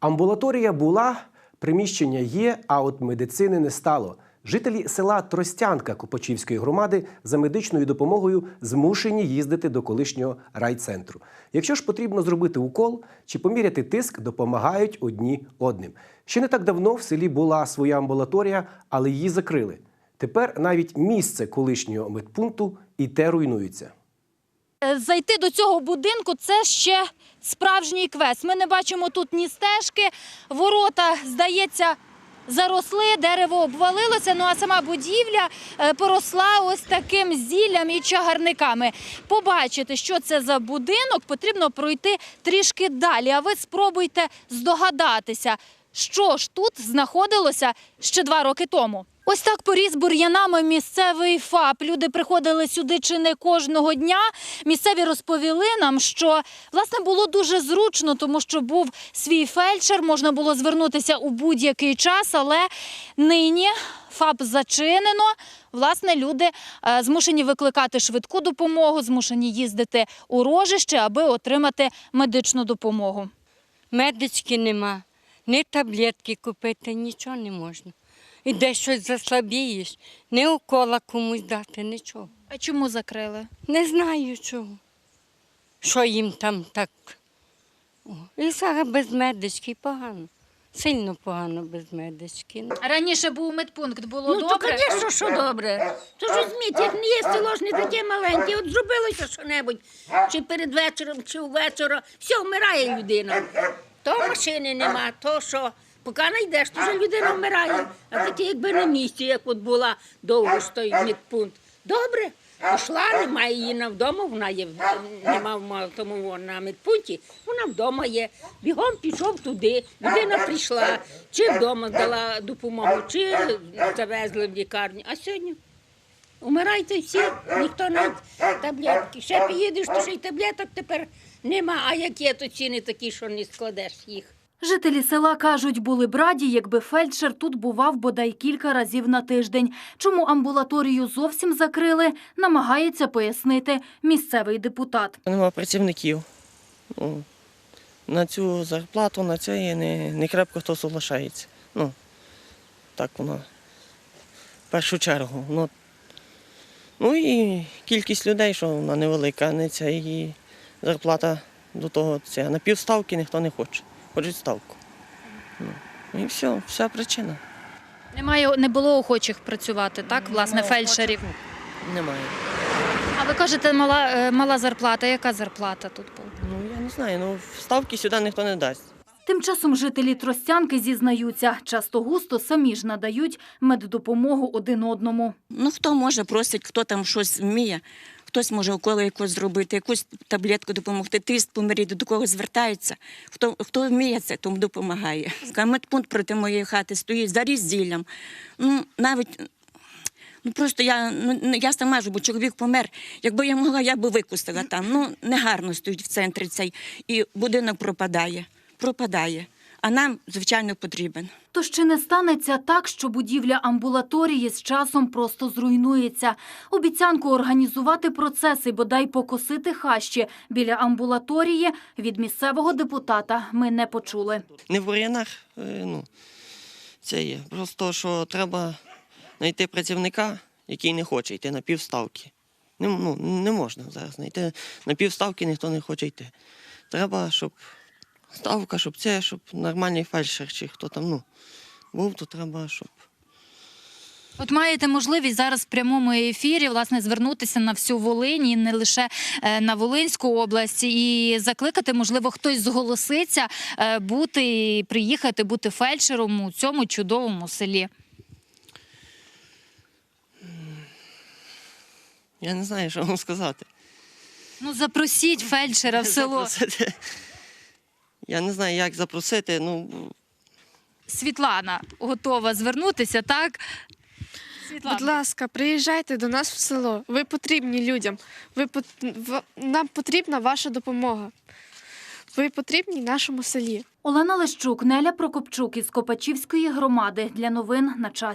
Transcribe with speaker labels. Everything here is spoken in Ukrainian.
Speaker 1: Амбулаторія була, приміщення є, а от медицини не стало. Жителі села Тростянка Копачівської громади за медичною допомогою змушені їздити до колишнього райцентру. Якщо ж потрібно зробити укол чи поміряти тиск, допомагають одні одним. Ще не так давно в селі була своя амбулаторія, але її закрили. Тепер навіть місце колишнього медпункту і те руйнується.
Speaker 2: Е, Зайти до цього будинку це ще справжній квест. Ми не бачимо тут ні стежки, ворота, здається, заросли, дерево обвалилося. Ну а сама будівля е, поросла ось таким зіллям і чагарниками. Побачити, що це за будинок, потрібно пройти трішки далі. А ви спробуйте здогадатися, що ж тут знаходилося ще два роки тому. Ось так поріс бур'янами місцевий ФАП. Люди приходили сюди чи не кожного дня. Місцеві розповіли нам, що власне було дуже зручно, тому що був свій фельдшер, можна було звернутися у будь-який час, але нині ФАП зачинено. Власне, люди е, змушені викликати швидку допомогу, змушені їздити у рожище, аби отримати медичну допомогу.
Speaker 3: Медички нема, ні таблетки купити, нічого не можна. І де щось заслабієш, ні укола комусь дати, нічого.
Speaker 2: А чому закрили?
Speaker 3: Не знаю чого. Що їм там так. О, І зараз без медички погано. Сильно погано без медички.
Speaker 2: Раніше був медпункт, було
Speaker 4: Ну, то,
Speaker 2: добре.
Speaker 4: звісно, що добре. То ж візьміть, як не є село ж не таке маленьке, от зробилося що-небудь, чи перед вечором, чи ввечора, все, вмирає людина. То машини нема, то що. Поки не йдеш, то вже людина вмирає. А таке якби на місці, як от була довго той медпункт. Добре, пішла, немає її на вдома, вона є, нема тому на медпункті, вона вдома є. Бігом пішов туди, людина прийшла, чи вдома дала допомогу, чи завезли в лікарню. А сьогодні умирайте всі, ніхто навіть таблетки. Ще поїдеш, то ще й таблеток тепер нема. А як є, то ціни такі, що не складеш їх.
Speaker 2: Жителі села кажуть, були б раді, якби фельдшер тут бував бодай кілька разів на тиждень. Чому амбулаторію зовсім закрили, намагається пояснити місцевий депутат.
Speaker 5: Нема працівників. Ну, на цю зарплату, на це не, не крепко хто соглашається. Ну, так воно. В першу чергу. Ну, ну і кількість людей, що вона невелика, не ця і зарплата до того. Це. На ніхто не хоче. Хочуть ставку. Ну, і все, вся причина.
Speaker 2: Немає, не було охочих працювати, так, власне,
Speaker 5: Нема
Speaker 2: фельдшерів.
Speaker 5: Немає.
Speaker 2: А ви кажете, мала, е, мала зарплата. Яка зарплата тут була?
Speaker 5: Ну, я не знаю, ну ставки сюди ніхто не дасть.
Speaker 2: Тим часом жителі Тростянки зізнаються, часто густо самі ж надають меддопомогу один одному.
Speaker 6: Ну, хто може просить, хто там щось вміє, хтось може уколи якось зробити, якусь таблетку допомогти, тиск поміряти, до кого звертається. Хто, хто вміє це, тому допомагає. Медпункт проти моєї хати стоїть за різділлям. Ну, навіть. Ну просто я ну я сама ж, бо чоловік помер. Якби я могла, я би викустила там. Ну негарно стоїть в центрі цей і будинок пропадає. Пропадає. А нам, звичайно, потрібен.
Speaker 2: То ще не станеться так, що будівля амбулаторії з часом просто зруйнується. Обіцянку організувати процеси, бодай покосити хащі біля амбулаторії від місцевого депутата ми не почули.
Speaker 5: Не в бур'янах, е, ну, це є. Просто що треба знайти працівника, який не хоче йти на півставки. Не, ну, не можна зараз знайти на півставки ніхто не хоче йти. Треба, щоб ставка, щоб це, щоб нормальний фельдшер чи хто там, ну, був, то треба, щоб.
Speaker 2: От маєте можливість зараз в прямому ефірі власне звернутися на всю Волинь і не лише е, на Волинську область і закликати, можливо, хтось зголоситься е, бути, приїхати, бути фельдшером у цьому чудовому селі.
Speaker 5: Я не знаю, що вам сказати.
Speaker 2: Ну запросіть фельдшера в село.
Speaker 5: Запросити. Я не знаю, як запросити. Ну,
Speaker 2: Світлана готова звернутися, так?
Speaker 7: Будь ласка, приїжджайте до нас в село. Ви потрібні людям. Ви пот- в- нам потрібна ваша допомога. Ви потрібні нашому селі.
Speaker 2: Олена Лещук, Неля Прокопчук із Копачівської громади для новин на часі.